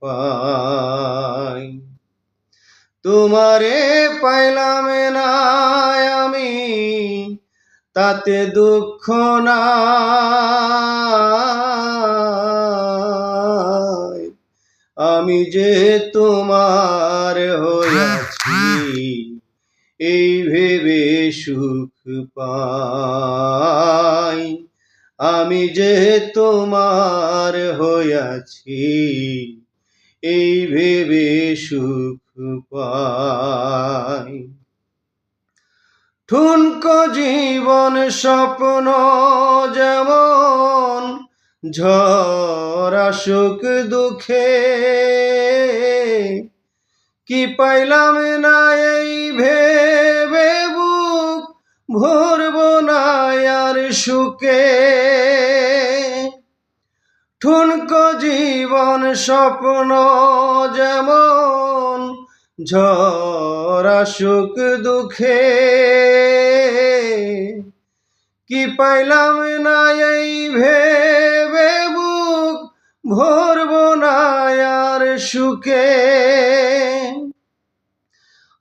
পাই। তোমারে পাইলাম না আমি, তাতে দুঃখ না আমি যে তোমার হয়েছি এই ভেবে সুখ পাই। আমি যে তোমার হইয়াছি, এই ভেবে সুখ পাই। ঠুনকো জীবন স্বপ্ন যেমন, ঝরা সুখ দুঃখে। কি পাইলাম না এই ভেবে? ভরব না আর সুখে। ঠুনকো জীবন স্বপ্ন যেমন ঝরা সুখ দুঃখে। কি পাইলাম না এই ভেবে বুক ভরব না আর সুখে?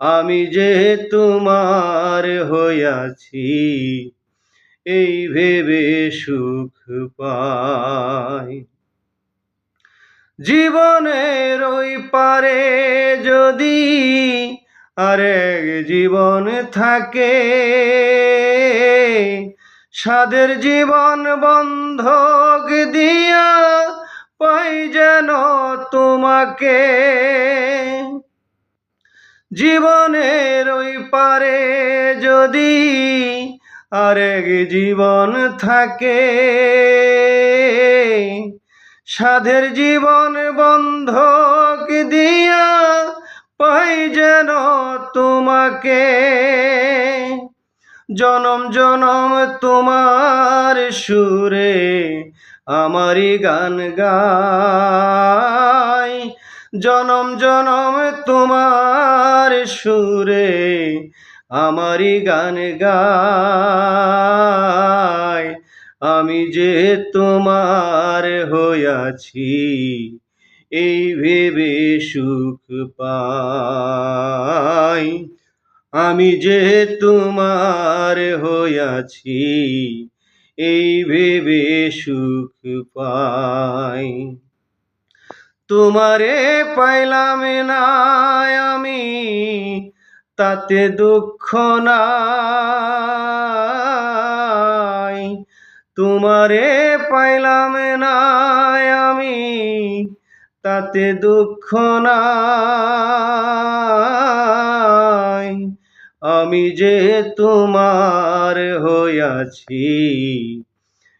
আমি যে তোমার হইয়াছি, এই ভেবে সুখ পাই। জীবনের ওই পারে যদি আরেক জীবন থাকে, সাদের জীবন বন্ধক দিয়া পাই যেন তোমাকে। জীবনের ওই পারে যদি আরেক জীবন থাকে, সাধের জীবন বন্ধক দিয়া পাই যেন তোমাকে? জনম জনম তোমার সুরে আমারই গান গাই জনম জনম তোমার সুরে আমারই গান গাই। আমি যে তোমার হইয়াছি এই ভেবে সুখ পাই। আমি যে তোমার হইয়াছি এই ভেবে সুখ পাই। তোমারে পাইলাম না আমি, তাতে দুঃখ নাই। তোমারে পাইলাম না আমি, তাতে দুঃখ নাই। আমি যে তোমার হইয়াছি